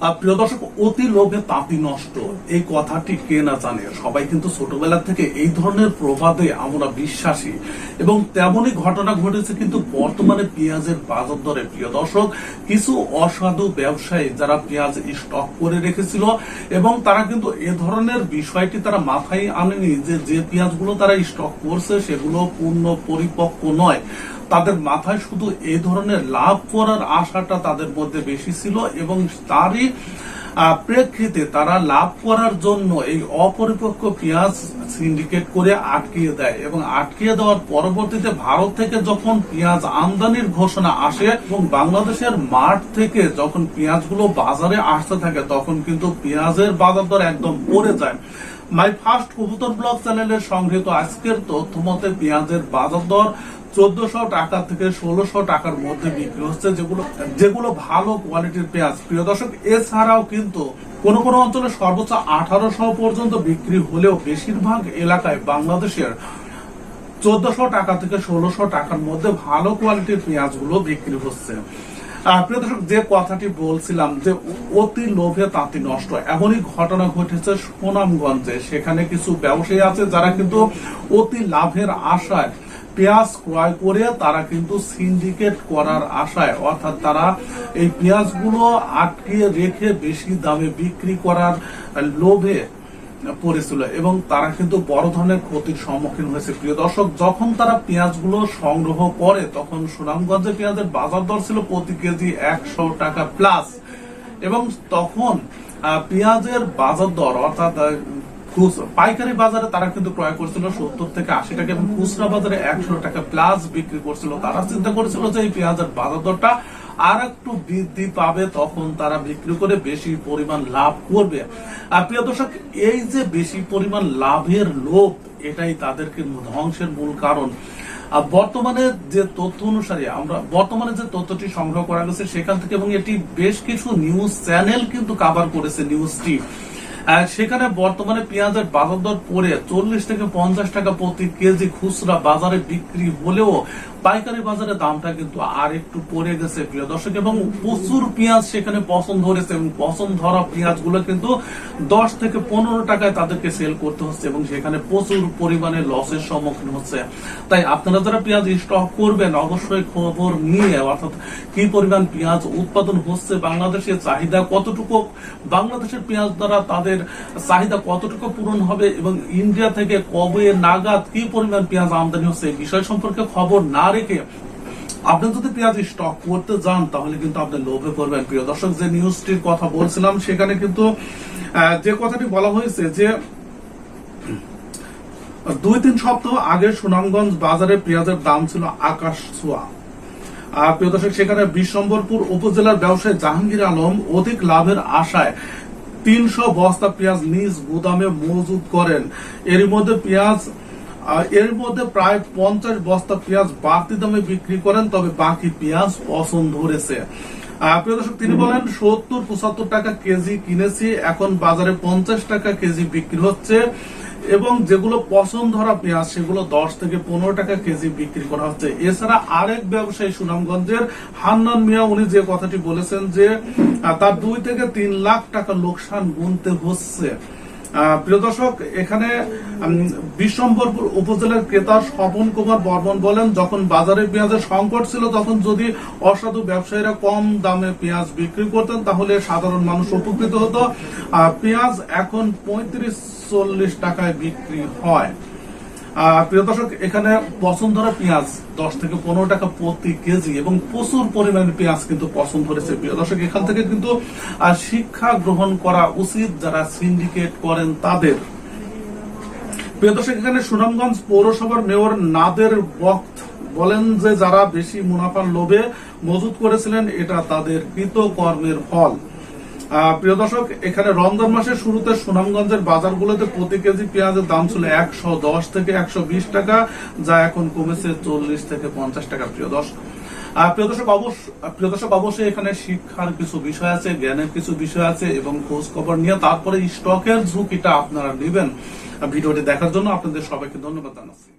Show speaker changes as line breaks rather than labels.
প্রিয় দর্শক, অতি লোভে তাঁতি নষ্ট। এই কথাটি কে না জানে? সবাই কিন্তু ছোটবেলা থেকে এই ধরনের প্রবাদে আমরা বিশ্বাসী। এবং তেমনই ঘটনা ঘটেছে কিন্তু বর্তমানে পেঁয়াজের বাজার দরে। প্রিয় দর্শক, কিছু অসাধু ব্যবসায়ী যারা পেঁয়াজ স্টক করে রেখেছিল এবং তারা কিন্তু এ ধরনের বিষয়টি তারা মাথায় আনেনি যে যে পেঁয়াজগুলো তারা স্টক করছে সেগুলো পূর্ণ পরিপক্ক নয়। তাদের মাথায় শুধু এই ধরনের লাভ করার আশাটা তাদের মধ্যে বেশি ছিল এবং তারই প্রেক্ষিতে তারা লাভ করার জন্য এই অপরিপক্ক পেঁয়াজ সিন্ডিকেট করে আটকিয়ে দেয় এবং আটকিয়ে দেওয়ার পরবর্তীতে ভারত থেকে যখন পেঁয়াজ আমদানির ঘোষণা আসে এবং বাংলাদেশের মাঠ থেকে যখন পেঁয়াজগুলো বাজারে আসতে থাকে, তখন কিন্তু পেঁয়াজের বাজার দর একদম পড়ে যায়। মাই ফার্স্ট কবুতর ব্লগ চ্যানেলের সংগৃহীত আজকের তথ্য মতে পেঁয়াজের বাজার দর চোদ্দশো টাকা থেকে ষোলোশো টাকার মধ্যে বিক্রি হচ্ছে, যেগুলো যেগুলো ভালো কোয়ালিটির পেঁয়াজ। প্রিয় দর্শক, এছাড়াও কিন্তু কোন কোন অঞ্চলে সর্বোচ্চ আঠারোশো পর্যন্ত বিক্রি হলেও বেশিরভাগ এলাকায় বাংলাদেশের চোদ্দশো টাকা থেকে ষোলোশো টাকার মধ্যে ভালো কোয়ালিটির পেঁয়াজগুলো বিক্রি হচ্ছে। প্রিয় দর্শক, যে কথাটি বলছিলাম যে অতি লোভে তাঁতি নষ্ট, এমনই ঘটনা ঘটেছে সুনামগঞ্জে। সেখানে কিছু ব্যবসায়ী আছে যারা কিন্তু অতি লাভের আশায় পেঁয়াজ ক্রয় করে তারা কিন্তু সিন্ডিকেট করার আশায়, অর্থাৎ তারা এই পেঁয়াজগুলো আটকে রেখে বেশি দামে বিক্রি করার লোভে পড়েছিল এবং তারা কিন্তু বড় ধরনের ক্ষতির সম্মুখীন হয়েছে। প্রিয় দর্শক, যখন তারা পেঁয়াজগুলো সংগ্রহ করে, তখন সুনামগঞ্জে পেঁয়াজের বাজার দর ছিল প্রতি কেজি একশো টাকা প্লাস এবং তখন পেঁয়াজের বাজার দর, অর্থাৎ পাইকারি বাজারে তারা কিন্তু ক্রয় করছিল সত্তর থেকে আশি টাকা এবং খুচরা বাজারে একশো টাকা প্লাস বিক্রি করছিল। তারা চিন্তা করেছিল যে এই পেঁয়াজের বাজার দরটা আর একটু বৃদ্ধি পাবে, তখন তারা বিক্রি করে বেশি পরিমাণ লাভ করবে। প্রিয় দর্শক, এই যে বেশি পরিমাণ লাভের লোভ, এটাই তাদেরকে ধ্বংসের মূল কারণ। বর্তমানে যে তথ্য অনুসারে আমরা, বর্তমানে যে তথ্যটি সংগ্রহ করা গেছে সেখান থেকে এবং এটি বেশ কিছু নিউজ চ্যানেল কিন্তু কাভার করেছে নিউজটি সেখানে বর্তমানে পেঁয়াজের বাজার দর পড়ে চল্লিশ থেকে পঞ্চাশ টাকা প্রতি কেজি, খুচরা বাজারে বিক্রি হলেও পাইকারি বাজারে দামটা কিন্তু আর একটু পড়ে গেছে প্রিয় দর্শক। এবং প্রচুর পেঁয়াজ সেখানে পছন্দ ধরেছে এবং পছন্দ ধরা পেঁয়াজগুলো কিন্তু দশ থেকে পনেরো টাকায় তাদেরকে সেল করতে হচ্ছে এবং সেখানে প্রচুর পরিমাণে লসের সম্মুখীন হচ্ছে। তাই আপনারা যারা পেঁয়াজ স্টক করবেন, অবশ্যই খবর নিয়ে, অর্থাৎ কি পরিমাণ পেঁয়াজ উৎপাদন হচ্ছে, বাংলাদেশের চাহিদা কতটুকু, বাংলাদেশের পেঁয়াজ দ্বারা তাদের চাহিদা কতটুকু পূরণ হবে এবং ইন্ডিয়া থেকে কবে নাগাদ কি পরিমাণ পেঁয়াজ আমদানি হচ্ছে বিষয় সম্পর্কে খবর না রেখে আপনি যদি পেঁয়াজ স্টক করতে যান, তাহলে কিন্তু আপনি লোভে পড়বেন। প্রিয় দর্শক, যে নিউজটির কথা বলছিলাম, সেখানে কিন্তু যে কথাটি বলা হয়েছে যে দুই তিন সপ্তাহ আগে সুনামগঞ্জ বাজারে পেঁয়াজের দাম ছিল আকাশ ছোঁয়া। প্রিয় দর্শক, সেখানে বিশ্বম্বরপুর উপজেলার ব্যবসায়ী জাহাঙ্গীর আলম অধিক লাভের আশায় তিনশো বস্তা পেঁয়াজ নিজ গুদামে মজুদ করেন। এর মধ্যে পেঁয়াজ এর মধ্যে প্রায় পঞ্চাশ বস্তা পেঁয়াজ বাড়তি দামে বিক্রি করেন, তবে বাকি পেঁয়াজ অসম ধরেছে। তিনি বলেন, সত্তর পঁচাত্তর টাকা কেজি কিনেছি, এখন বাজারে পঞ্চাশ টাকা কেজি বিক্রি হচ্ছে। এবং যেগুলো পছন্দ ধরা পেঁয়াজ সেগুলো দশ থেকে পনেরো টাকা কেজি বিক্রি করা হচ্ছে। এছাড়া আরেক ব্যবসায়ী সুনামগঞ্জের হান্নান মিয়া, উনি যে কথাটি বলেছেন যে তার দুই থেকে তিন লাখ টাকা লোকসান গুনতে হচ্ছে। প্রিয় দর্শক, এখানে বিশ্বম্বরপুর উপজেলার ক্রেতা স্বপন কুমার বর্মন বলেন, যখন বাজারে পেঁয়াজের সংকট ছিল, তখন যদি অসাধু ব্যবসায়ীরা কম দামে পেঁয়াজ বিক্রি করতেন, তাহলে সাধারণ মানুষ উপকৃত হতো। পেঁয়াজ এখন পঁয়ত্রিশ চল্লিশ টাকায় বিক্রি হয়। প্রিয় দর্শক, এখানে বসুন্ধরা পেঁয়াজ দশ থেকে পনেরো টাকা প্রতি কেজি এবং প্রচুর পরিমাণে পেঁয়াজ কিন্তু পছন্দ করেছে প্রিয় দর্শক, এখান থেকে কিন্তু শিক্ষা গ্রহণ করা উচিত যারা সিন্ডিকেট করেন তাদের। প্রিয় দর্শক, এখানে সুনামগঞ্জ পৌরসভার মেয়র নাদের বক্ত বলেন যে, যারা বেশি মুনাফার লোভে মজুত করেছিলেন, এটা তাদের কৃতকর্মের ফল। প্রিয় দর্শক, এখানে রমজান মাসের শুরুতে সুনামগঞ্জের বাজারগুলোতে প্রতি কেজি পেঁয়াজের দাম ছিল একশো দশ থেকে একশো বিশ টাকা, যা এখন কমেছে চল্লিশ থেকে পঞ্চাশ টাকা, প্রিয় দর্শক। প্রিয় দর্শক, অবশ্য, প্রিয় দর্শক, অবশ্যই এখানে শিক্ষার কিছু বিষয় আছে, জ্ঞানের কিছু বিষয় আছে এবং খোঁজ খবর নিয়ে তারপরে স্টকের ঝুঁকিটা আপনারা নেবেন। ভিডিওটি দেখার জন্য আপনাদের সবাইকে ধন্যবাদ জানাচ্ছি।